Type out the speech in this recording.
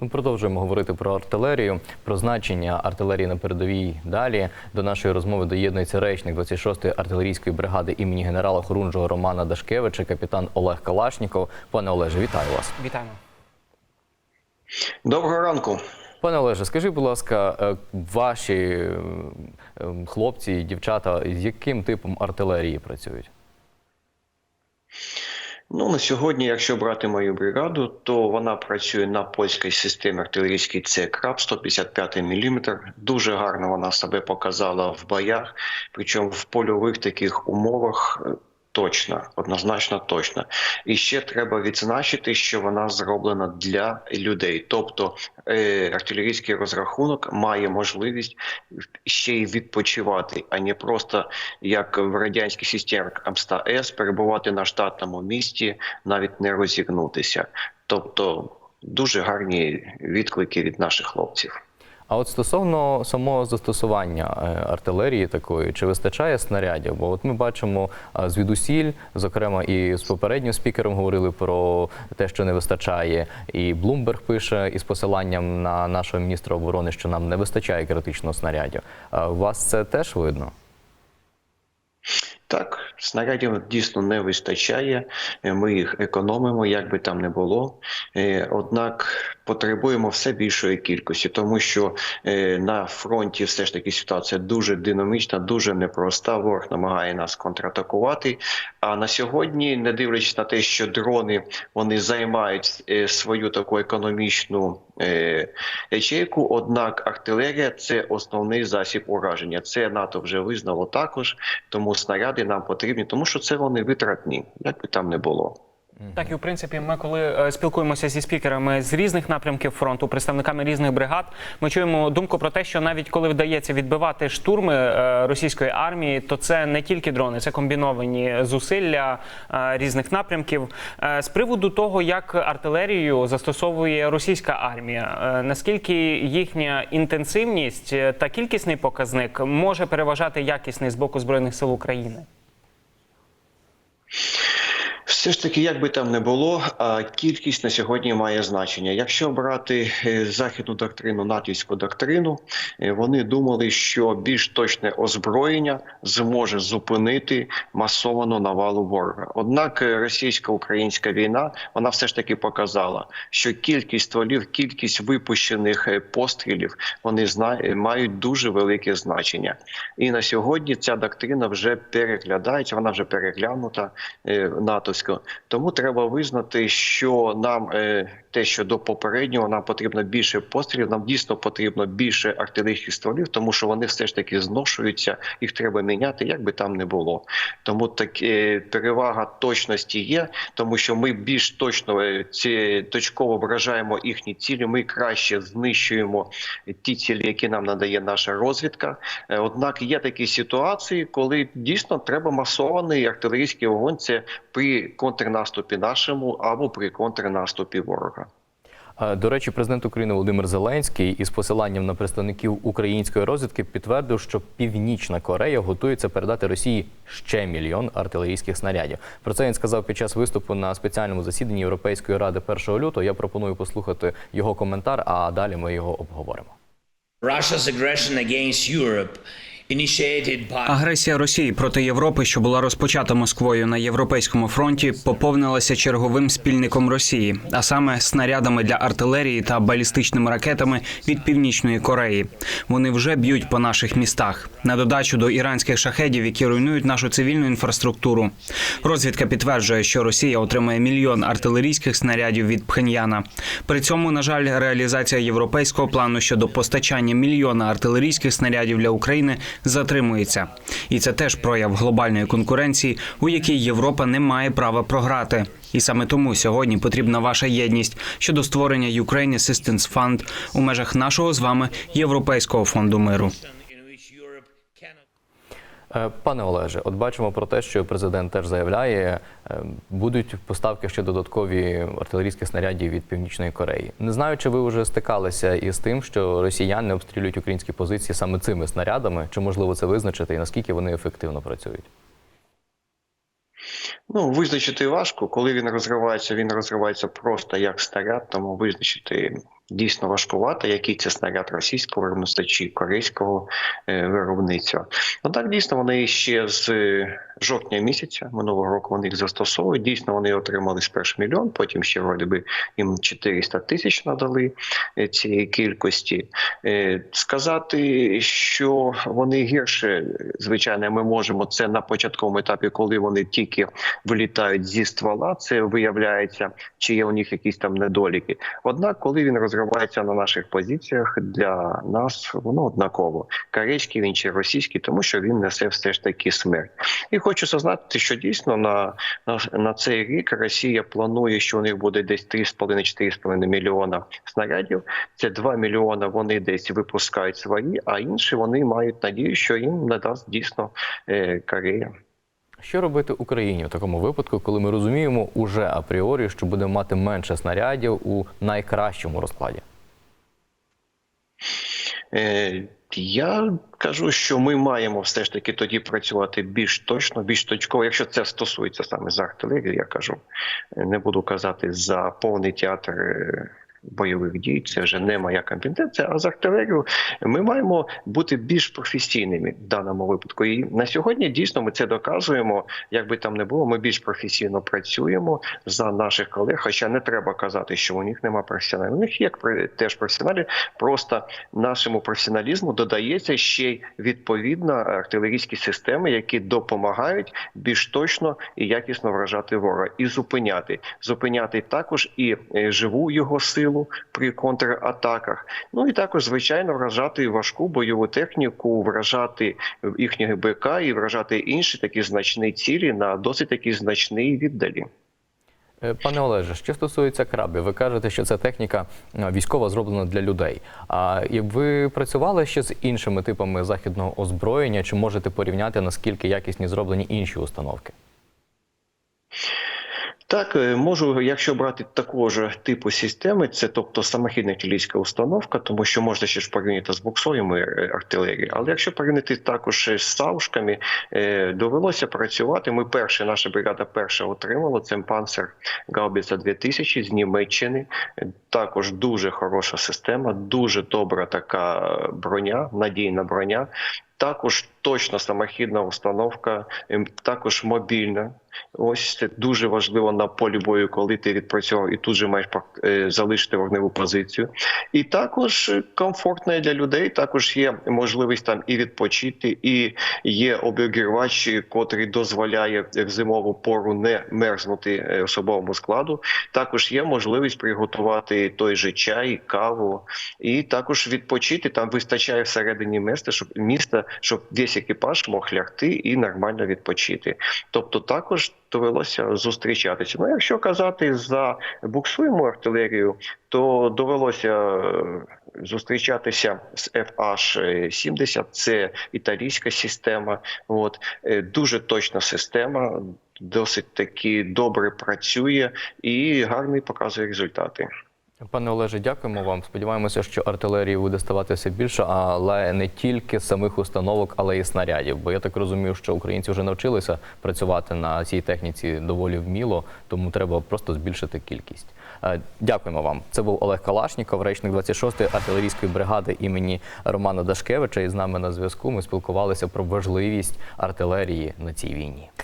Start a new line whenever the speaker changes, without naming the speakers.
Ми продовжуємо говорити про артилерію, про значення артилерії на передовій. Далі до нашої розмови доєднується речник 26-ї артилерійської бригади імені генерала Хорунжого Романа Дашкевича, капітан Олег Калашніков. Пане Олеже, вітаю вас.
Вітаємо.
Доброго ранку.
Пане Олеже, скажіть, будь ласка, е, ваші е, хлопці і дівчата з яким типом артилерії працюють?
Ну на сьогодні, якщо брати мою бригаду, то вона працює на польській системі артилерійській це краб 155 мм. Дуже гарно вона себе показала в боях, причому в польових таких умовах. Точно, однозначно точно. І ще треба відзначити, що вона зроблена для людей. Тобто е, артилерійський розрахунок має можливість ще й відпочивати, а не просто як в радянській системі АМСТА-С перебувати на штатному місці, навіть не розігнутися. Тобто дуже гарні відклики від наших хлопців.
А от стосовно самого застосування е, артилерії такої, чи вистачає снарядів? Бо от ми бачимо е, звідусіль, зокрема, і з попереднім спікером говорили про те, що не вистачає. І Блумберг пише із посиланням на нашого міністра оборони, що нам не вистачає критично снарядів. У вас це теж видно?
Так, снарядів дійсно не вистачає. е, Ми їх економимо, як би там не було. Е, Однак потребуємо все більшої кількості, тому що е, на фронті все ж таки ситуація дуже динамічна, дуже непроста. Ворог намагає нас контратакувати. А на сьогодні, не дивлячись на те, що дрони вони займають свою таку економічну ячейку, однак артилерія це основний засіб ураження. Це НАТО вже визнало також, тому снаряди нам потрібні, тому що це вони витратні, як би там не було.
Так, і в принципі, ми коли е, спілкуємося зі спікерами з різних напрямків фронту, представниками різних бригад, ми чуємо думку про те, що навіть коли вдається відбивати штурми е, російської армії, то це не тільки дрони, це комбіновані зусилля е, різних напрямків. З приводу того, як артилерію застосовує російська армія, наскільки їхня інтенсивність та кількісний показник може переважати якісний з боку збройних сил України?
Все ж таки, як би там не було, кількість на сьогодні має значення. Якщо брати е, західну доктрину, натівську доктрину, е, вони думали, що більш точне озброєння зможе зупинити масовану навалу ворога. Однак е, російсько-українська війна вона все ж таки показала, що кількість стволів, кількість випущених пострілів, вони мають дуже велике значення. І на сьогодні ця доктрина вже переглядається, вона вже переглянута е, натовсько. Тому треба визнати, що нам е, те, що до попереднього нам потрібно більше пострілів, нам дійсно потрібно більше артилерійських стволів, тому що вони все ж таки зношуються, їх треба міняти, як би там не було. Тому так е, перевага точності є, тому що ми більш точно е, ці точково вражаємо їхні цілі. Ми краще знищуємо ті цілі, які нам надає наша розвідка. Е, Однак є такі ситуації, коли дійсно треба масований артилерійський вогонь. Це при контрнаступі нашому або при контрнаступі ворога.
До речі, президент України Володимир Зеленський із посиланням на представників української розвідки підтвердив, що Північна Корея готується передати Росії ще мільйон артилерійських снарядів. Про це він сказав під час виступу на спеціальному засіданні Європейської ради 1 лютого. Я пропоную послухати його коментар, а далі ми його обговоримо.
Russia's aggression against Europe
Агресія Росії проти Європи, що була розпочата Москвою на європейському фронті, поповнилася черговим спільником Росії, а саме снарядами для артилерії та балістичними ракетами від північної Кореї. Вони вже б'ють по наших містах на додачу до іранських шахедів, які руйнують нашу цивільну інфраструктуру. Розвідка підтверджує, що Росія отримає мільйон артилерійських снарядів від Пхеньяна. При цьому, на жаль, реалізація європейського плану щодо постачання мільйона артилерійських снарядів для України затримується, і це теж прояв глобальної конкуренції, у якій Європа не має права програти. І саме тому сьогодні потрібна ваша єдність щодо створення Ukraine Assistance Fund у межах нашого з вами Європейського фонду миру.
in which Europe cannot
Е, Пане Олеже, от бачимо про те, що президент теж заявляє, е, будуть поставки ще додаткові артилерійських снарядів від Північної Кореї. Не знаю, чи ви вже стикалися із тим, що росіяни обстрілюють українські позиції саме цими снарядами, чи можливо це визначити, і наскільки вони ефективно працюють?
Ну, визначити важко, коли він розривається, він розривається просто як снаряд, тому визначити Дійсно важкувата, який це снаряд російського виробництва чи корейського е, виробництва. Ну так дійсно вони ще з е, жовтня місяця минулого року вони їх застосовують. Дійсно, вони отримали спершу мільйон, потім ще вроді би їм 400 тисяч надали е, цієї кількості. Сказати, що вони гірше, звичайно, ми можемо це на початковому етапі, коли вони тільки вилітають зі ствола. Це виявляється, чи є у них якісь там недоліки. Однак, коли він розривається на наших позиціях, для нас воно однаково корейський він чи російський, тому що він несе все ж таки смерть. І хочу зазначити, що дійсно на, на, на цей рік Росія планує, що у них буде десь 3,5-4,5 мільйона снарядів. Це 2 мільйона вони десь випускають свої, а інші вони мають надію, що їм надасть дійсно е, Корея.
Що робити Україні в такому випадку, коли ми розуміємо уже апріорі, що будемо мати менше снарядів у найкращому розкладі?
Е, Я кажу, що ми маємо все ж таки тоді працювати більш точно, більш точково. Якщо це стосується саме за артилерію, я кажу, Е, не буду казати за повний театр. Бойових дій це вже не моя компетенція. А з артилерію ми маємо бути більш професійними в даному випадку. І на сьогодні дійсно ми це доказуємо. Як би там не було, ми більш професійно працюємо за наших колег. Хоча не треба казати, що у них немає професіоналів. У них є теж професіоналі. Просто нашому професіоналізму додається ще й відповідно артилерійські системи, які допомагають більш точно і якісно вражати ворога і зупиняти. Зупиняти також і е, живу його силу при контратаках. Ну і також, звичайно, вражати важку бойову техніку, вражати їхнього БК і вражати інші такі значні цілі на досить такі значні віддалі.
Е, Пане Олеже, що стосується крабів, ви кажете, що це техніка е, військова зроблена для людей. А як ви працювали ще з іншими типами західного озброєння, чи можете порівняти наскільки якісні зроблені інші установки?
Так, е, можу, якщо брати такого ж типу системи, це тобто самохідна артилерійська установка, тому що можна ще ж порівняти з буксовими е, артилерії. Але якщо порівняти також з саушками, е, довелося працювати. Ми перша, наша бригада перша отримала це панцер Гаубіца 2000 з Німеччини. Також дуже хороша система, дуже добра така броня, надійна броня. Також точно самохідна установка, ем, також мобільна. Ось це дуже важливо на полі бою, коли ти відпрацьовував і тут же маєш е, залишити вогневу позицію. І також е, комфортна для людей. Також є можливість там і відпочити, і є обігрівач, котрий дозволяє в зимову пору не мерзнути е, особовому складу. Також є можливість приготувати той же чай, каву, і також відпочити. Там вистачає всередині міста, щоб міста, щоб весь екіпаж мог лягти і нормально відпочити. Тобто також довелося зустрічатися. Ну, якщо казати за буксуємо артилерію, то довелося е, зустрічатися з FH-70, це італійська система. От е, дуже точна система, досить таки добре працює і гарний показує результати.
Пане Олеже, дякуємо вам. Сподіваємося, що артилерії буде ставати все більше, але не тільки самих установок, але й снарядів. Бо я так розумію, що українці вже навчилися працювати на цій техніці доволі вміло, тому треба просто збільшити кількість. Е, Дякуємо вам. Це був Олег Калашніков, речник 26-ї артилерійської бригади імені Романа Дашкевича. І з нами на зв'язку ми спілкувалися про важливість артилерії на цій війні.